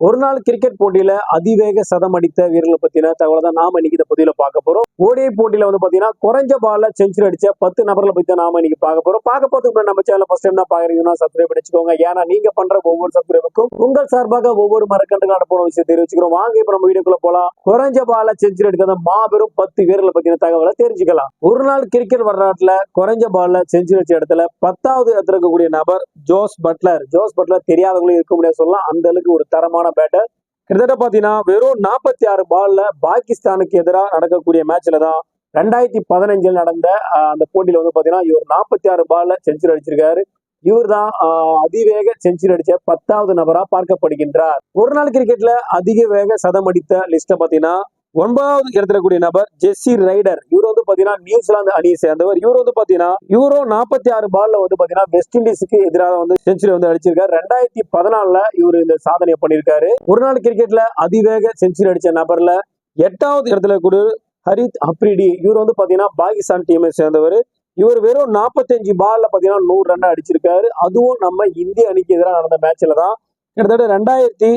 ஒரு நாள் கிரிக்கெட் போட்டியில அதிவேக சதம் அடித்த வீரர்களை பத்தின தகவலை தான் நாம இன்னைக்கு இந்த பதிவுல பார்க்க போறோம். ஓடிஐ போட்டியில வந்து பாத்தீங்கன்னா குறைஞ்ச பால்ல செஞ்சுரி அடிச்ச பத்து நபர்களை பத்தி தான் நாம இன்னைக்கு பார்க்க போறோம். பார்க்க போறதுக்கு நம்ம சேனல் ஃபர்ஸ்ட் டைம் தான் பாக்குறீங்கன்னா சப்ஸ்கிரைப் பண்ணிச்சுக்கோங்க ஏன்னா நீங்க பண்ற ஒவ்வொரு சப்ஸ்கிரைபுக்கும் உங்கள் சார்பாக ஒவ்வொரு மரக்கண்டுகள் போன விஷயம் தெரிவிச்சுக்கிறோம். வாங்க இப்ப நம்ம வீடியோக்குள்ள போலாம். குறைஞ்ச பால்ல செஞ்சுரி அடிக்காத மாபெரும் பத்து வீரர்களை பத்தின தகவலை தெரிஞ்சுக்கலாம். ஒரு நாள் கிரிக்கெட் வரலாற்றுல குறைஞ்ச பால்ல செஞ்சுரி அடிச்ச இடத்துல பத்தாவது இடத்துல இருக்கக்கூடிய நபர் ஜோஸ் பட்லர். ஜோஸ் பட்லர் தெரியாதவங்களும் இருக்க முடியாது சொல்லலாம். அந்த அளவுக்கு ஒரு தரமான பேட்டர் கிட்டத்தட்ட பார்த்தீங்கன்னா வெறும் நாற்பத்தி ஆறு பால்ல பாகிஸ்தானுக்கு எதிராக நடக்கக்கூடிய மேட்ச்ல தான் ரெண்டாயிரத்தி பதினஞ்சில் நடந்த அந்த போட்டியில் வந்து பாத்தீங்கன்னா இவர் நாற்பத்தி ஆறு பால்ல செஞ்சுரி அடிச்சிருக்காரு. இவர் தான் அதிவேக செஞ்சுரி அடிச்ச பத்தாவது நபரா பார்க்கப்படுகின்றார். ஒரு நாள் கிரிக்கெட்ல அதிக வேக சதம் அடித்த லிஸ்ட்டை பாத்தீங்கன்னா ஒன்பதாவது இடத்துல கூடிய நபர் ஜெஸ்ஸி ரைடர். இவர் வந்து பாத்தீங்கன்னா நியூசிலாந்து அணியை சேர்ந்தவர். இவர் வந்து பாத்தீங்கன்னா யூரோ நாற்பத்தி ஆறு பால்ல வந்து பாத்தீங்கன்னா வெஸ்ட் இண்டீஸுக்கு எதிராக வந்து செஞ்சுரி வந்து அடிச்சிருக்காரு. ரெண்டாயிரத்தி பதினாலுல இவர் இந்த சாதனையை பண்ணியிருக்காரு. ஒரு நாள் கிரிக்கெட்ல அதிவேக செஞ்சுரி அடிச்ச நபர்ல எட்டாவது இடத்துல கூட ஹரித் அப்ரிடி இவர் வந்து பாத்தீங்கன்னா பாகிஸ்தான் டீமை சேர்ந்தவர். இவர் வெறும் 45 பால்ல பாத்தீங்கன்னா நூறு ரன் அடிச்சிருக்காரு. அதுவும் நம்ம இந்திய அணிக்கு எதிராக நடந்த மேட்ச்ல தான் கிட்டத்தட்ட ரெண்டாயிரத்தி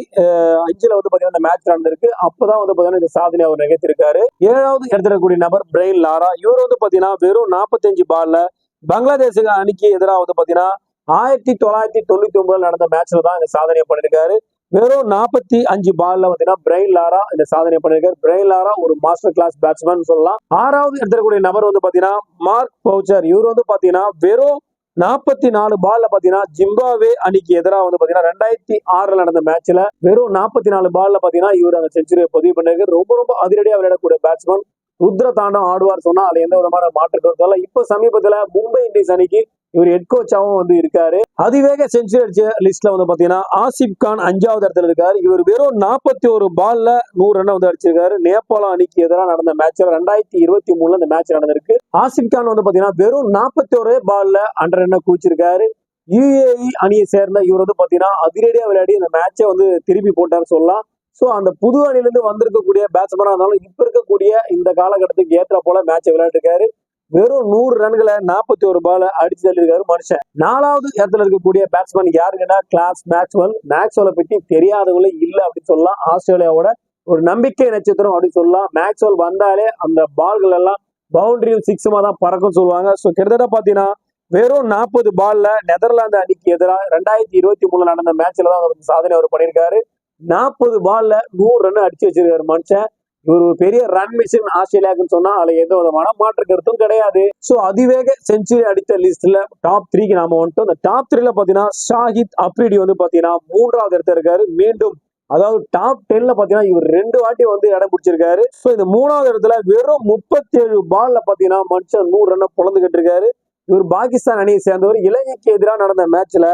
அஞ்சுல வந்து பாத்தீங்கன்னா இந்த மேட்ச் நடந்திருக்கு. அப்பதான் வந்து பாத்தீங்கன்னா இந்த சாதனை அவர் நிகழ்த்திருக்காரு. ஏழாவது இடத்துல கூடிய நபர் பிரெயின் லாரா. இவர் வந்து பாத்தீங்கன்னா வெறும் 45 பால்ல பங்களாதேஷ் அணிக்கு எதிராக வந்து பாத்தீங்கன்னா ஆயிரத்தி தொள்ளாயிரத்தி தொண்ணூத்தி ஒன்பதுல நடந்த மேட்ச்ல தான் இந்த சாதனையை பண்ணிருக்காரு. வெறும் நாற்பத்தி அஞ்சு பால்ல பாத்தீங்கன்னா பிரெயின் லாரா இந்த சாதனை பண்ணிருக்காரு. பிரெயின் லாரா ஒரு மாஸ்டர் கிளாஸ் பேட்ஸ்மேன் சொல்லலாம். ஆறாவது இடத்துல கூடிய நபர் வந்து பாத்தீங்கன்னா மார்க் பவுச்சர். இவர் வந்து பாத்தீங்கன்னா வெறும் நாற்பத்தி நாலு பால்ல பாத்தீங்கன்னா ஜிம்பாவே அணிக்கு எதிராக வந்து பாத்தீங்கன்னா ரெண்டாயிரத்தி ஆறுல நடந்த மேட்ச்ல வெறும் நாற்பத்தி நாலு பால்ல பாத்தீங்கன்னா இவர் அந்த செஞ்சுரியை பதிவு பண்ணிருக்கு ரொம்ப ரொம்ப அதிரடியா விளையாடக்கூடிய பேட்ஸ்மேன் ருத்ர தாண்டம் ஆடுவார் சொன்னா அதுல எந்த விதமான மாற்று கருத்தும் இப்ப சமீபத்துல மும்பை இந்தியன்ஸ் அணிக்கு இவர் ஹெட் கோச்சாவும் வந்து இருக்காரு. அதிவேக செஞ்சுரி அடிச்ச லிஸ்ட்ல வந்து பாத்தீங்கன்னா ஆசிப் கான் அஞ்சாவது இடத்துல இருக்காரு. இவர் வெறும் நாற்பத்தி ஒரு பால்ல நூறு ரன் வந்து அடிச்சிருக்காரு. நேபாளம் அணிக்கு எதிராக நடந்த மேட்ச் ரெண்டாயிரத்தி இருபத்தி மூணுல இந்த மேட்ச் நடந்திருக்கு. ஆசிப் கான் வந்து பாத்தீங்கன்னா வெறும் நாற்பத்தி ஒரு பால்ல அண்டர் ரன்னை குவிச்சிருக்காரு. யுஏஇ அணியை சேர்ந்த இவர் வந்து பாத்தீங்கன்னா அதிரடியா விளையாடி இந்த மேட்சை வந்து திருப்பி போட்டாரு சொல்லலாம். ஸோ அந்த புது அணிலிருந்து வந்திருக்கக்கூடிய பேட்ஸ்மேனா இருந்தாலும் இப்போ இருக்கக்கூடிய இந்த காலகட்டத்துக்கு ஏற்ற போல மேட்சை விளையாட்டுருக்காரு வெறும் நூறு ரன்களை நாற்பத்தி ஒரு பால அடிச்சு தள்ளியிருக்காரு மனுஷன். நாலாவது இடத்துல இருக்கக்கூடிய பேட்ஸ்மேன் யாருங்கன்னா கிளாஸ் மேக்ஸ்வெல். மேக்ஸ்வெலை பற்றி தெரியாதவங்களே இல்லை அப்படின்னு சொல்லலாம். ஆஸ்திரேலியாவோட ஒரு நம்பிக்கை நட்சத்திரம் அப்படின்னு சொல்லலாம். மேக்ஸ்வெல் வந்தாலே அந்த பால்கள் எல்லாம் பவுண்டரியும் சிக்ஸுமா தான் பறக்கும் சொல்லுவாங்க. ஸோ கிட்டத்தட்ட பார்த்தீங்கன்னா வெறும் நாற்பது பால்ல நெதர்லாந்து அணிக்கு எதிராக ரெண்டாயிரத்தி இருபத்தி மூணுல நடந்த மேட்ச்ல தான் அவர் சாதனை அவர் பண்ணியிருக்காரு. நாற்பது பால்ல நூறு ரன் அடிச்சு வச்சிருக்காரு மனுஷன். இவர் ஒரு பெரிய ரன் மிஷின் ஆஸ்திரேலியாவுக்குன்னு சொன்னா அதுல எந்த விதமான மாற்று கருத்தும் கிடையாது. சோ அதிவேக செஞ்சுரி அடித்த லிஸ்ட்ல டாப் த்ரீக்கு நாம வந்துட்டோம். இந்த டாப் த்ரீல பாத்தீங்கன்னா ஷாஹித் அப்ரிடி வந்து பாத்தீங்கன்னா மூன்றாவது இடத்துல இருக்காரு. மீண்டும் அதாவது டாப் டென்ல பாத்தீங்கன்னா இவர் ரெண்டு வாட்டி வந்து இடம் பிடிச்சிருக்காரு. சோ இந்த மூணாவது இடத்துல வெறும் முப்பத்தி ஏழு பால்ல பாத்தீங்கன்னா மனுஷன் நூறு ரன்னை பொழந்துகிட்டு இருக்காரு. இவர் பாகிஸ்தான் அணியை சேர்ந்தவர். இலங்கைக்கு எதிராக நடந்த மேட்ச்ல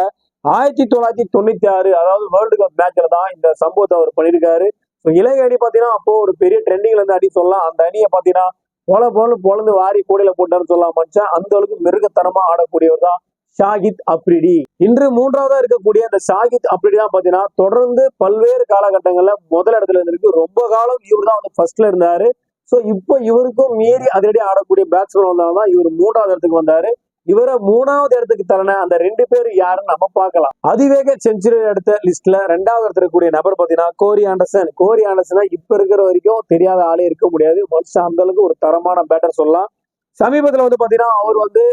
ஆயிரத்தி தொள்ளாயிரத்தி தொண்ணூத்தி ஆறு அதாவது வேர்ல்டு கப் மேட்ச்ல தான் இந்த சம்பவத்தை அவர் பண்ணியிருக்காரு. ஸோ இலங்கை அணி பார்த்தீங்கன்னா அப்போ ஒரு பெரிய ட்ரெண்டிங்ல இருந்து அணி சொல்லலாம். அந்த அணியை பார்த்தீங்கன்னா பொல போல பொழந்து வாரி கூடையில போட்டான்னு சொல்லலாம். மனுஷன் அந்த அளவுக்கு மிருகத்தனமா ஆடக்கூடியவர் தான் ஷாகித் அப்ரிடி. இன்று மூன்றாவதா இருக்கக்கூடிய அந்த ஷாகித் அப்ரிடி தான் பாத்தீங்கன்னா தொடர்ந்து பல்வேறு காலகட்டங்கள்ல முதல் இடத்துல இருந்திருக்கு. ரொம்ப காலம் இவர் தான் வந்து ஃபர்ஸ்ட்ல இருந்தாரு. ஸோ இப்போ இவருக்கும் மீறி அதிரடி ஆடக்கூடிய பேட்ஸ்மேன் வந்தால்தான் இவர் மூன்றாவது இடத்துக்கு வந்தாரு. இவரை மூணாவது இடத்துக்கு தரன அந்த ரெண்டு பேர் யாருன்னு நம்ம பார்க்கலாம். அதிவேக செஞ்சுரி எடுத்த லிஸ்ட்ல ரெண்டாவது இடத்துல இருக்கக்கூடிய நபர் பாத்தீங்கன்னா கோரி ஆண்டர்சன். கோரி ஆண்டர்சனா இப்ப இருக்கிற வரைக்கும் தெரியாத ஆளே இருக்க முடியாது. மனுஷன் அந்த அளவுக்கு ஒரு தரமான பேட்டர் சொல்லலாம். சமீபத்துல வந்து பாத்தீங்கன்னா அவர் வந்து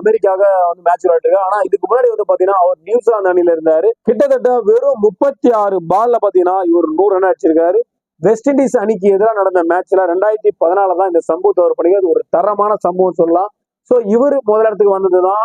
அமெரிக்காக வந்து மேட்ச் விளையாட்டு ஆனா இதுக்கு முன்னாடி வந்து பாத்தீங்கன்னா அவர் நியூசிலாந்து அணியில இருந்தாரு. கிட்டத்தட்ட வெறும் முப்பத்தி ஆறு பால்ல பாத்தீங்கன்னா இவர் நூறு ரன் அடிச்சிருக்காரு. வெஸ்ட் இண்டீஸ் அணிக்கு எதிராக நடந்த மேட்ச்ல ரெண்டாயிரத்தி பதினால தான் இந்த சம்பவத்தை அவர் பண்ணிக்கிறது ஒரு தரமான சம்பவம் சொல்லலாம். ஸோ இவர் முதல் இடத்துக்கு வந்தது தான்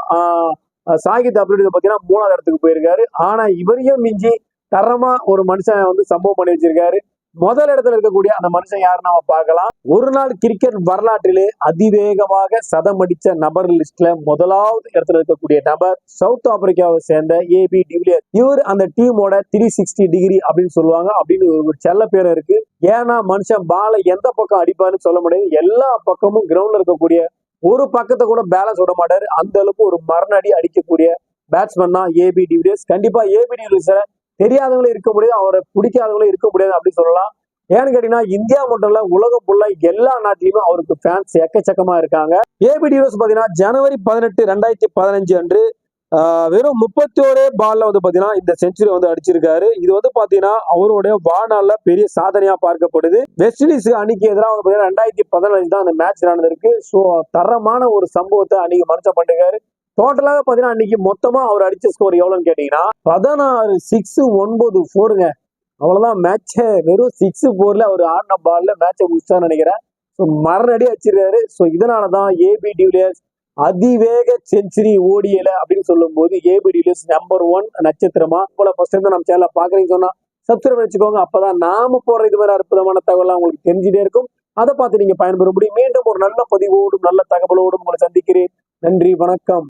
சாகித் அப்படின்னு பார்த்தீங்கன்னா மூணாவது இடத்துக்கு போயிருக்காரு. ஆனால் இவரையும் மிஞ்சி தரமா ஒரு மனுஷன் வந்து சம்பவம் பண்ணி வச்சிருக்காரு. முதல் இடத்துல இருக்கக்கூடிய அந்த மனுஷன் யாருன்னு நம்ம பார்க்கலாம். ஒரு நாள் கிரிக்கெட் வரலாற்றிலே அதிவேகமாக சதம் அடிச்ச நபர் லிஸ்ட்ல முதலாவது இடத்துல இருக்கக்கூடிய நபர் சவுத் ஆப்பிரிக்காவை சேர்ந்த ஏபி டிவிலியர் இவர் அந்த டீமோட த்ரீ சிக்ஸ்டி டிகிரி அப்படின்னு சொல்லுவாங்க. அப்படின்னு ஒரு செல்ல பேர் இருக்கு. ஏன்னா மனுஷன் பாலை எந்த பக்கம் அடிப்பாருன்னு சொல்ல முடியாது. எல்லா பக்கமும் கிரவுண்ட்ல இருக்கக்கூடிய ஒரு பக்கத்தை கூட பேலன்ஸ் விட மாட்டாரு. அந்த அளவுக்கு ஒரு மரணடி அடிக்கக்கூடிய பேட்ஸ்மேன் தான் ஏபி டிவிலியர்ஸ் கண்டிப்பா ஏபி டிவிலியர்ஸை தெரியாதவங்களும் இருக்க முடியாது அவரை பிடிக்காதவங்களும் இருக்க முடியாது அப்படின்னு சொல்லலாம். ஏன்னு கேட்டீங்கன்னா இந்தியா மட்டும் இல்ல உலகம் ஃபுல்லா எல்லா நாட்டிலுமே அவருக்கு ஃபேன்ஸ் எக்கச்சக்கமா இருக்காங்க. ஏபி டிவிலியர்ஸ் பாத்தீங்கன்னா ஜனவரி பதினெட்டு ரெண்டாயிரத்தி பதினஞ்சு அன்று வெறும் முப்பத்தி ஓரே பால்ல வந்து பாத்தீங்கன்னா இந்த செஞ்சுரி வந்து அடிச்சிருக்காரு. இது வந்து பாத்தீங்கன்னா அவருடைய வாழ்நாள்ல பெரிய சாதனையா பார்க்கப்படுது. வெஸ்ட் இண்டீஸ் அணிக்கு எதிராக வந்து பாத்தீங்கன்னா ரெண்டாயிரத்தி பதினஞ்சு தான் அந்த மேட்ச் நடந்திருக்கு. ஸோ தரமான ஒரு சம்பவத்தை அன்னைக்கு மனுஷன் பண்ணிருக்காரு. டோட்டலாக பார்த்தீங்கன்னா அன்னைக்கு மொத்தமாக அவர் அடிச்ச ஸ்கோர் எவ்வளோன்னு கேட்டீங்கன்னா பதினாறு சிக்ஸ் ஒன்பது ஃபோருங்க அவ்வளோதான் மேட்சை வெறும் சிக்ஸ் ஃபோரில் அவர் ஆடின பாலில் மேட்சை முடிச்சான்னு நினைக்கிறேன். ஸோ மரணடி வச்சிருக்காரு ஸோ இதனால தான் ஏபி டிவிலியர்ஸ் அதிவேக செஞ்சுரி ஓடியல அப்படின்னு சொல்லும்போது ஏபி லிஸ்ட் நம்பர் ஒன் நட்சத்திரமா? போல ஃபர்ஸ்ட் டைம் நம்ம சேனல பாக்குறீங்கன்னு சொன்னா சப்ஸ்கிரைப் வச்சுக்கோங்க. அப்பதான் நாம போற இது மாதிரி அற்புதமான தகவலாம் உங்களுக்கு தெரிஞ்சுட்டே இருக்கும். அதை பார்த்து நீங்க பயன்பெற முடியும். மீண்டும் ஒரு நல்ல பதிவோடும் நல்ல தகவலோடும் உங்களை சந்திக்கிறேன். நன்றி வணக்கம்.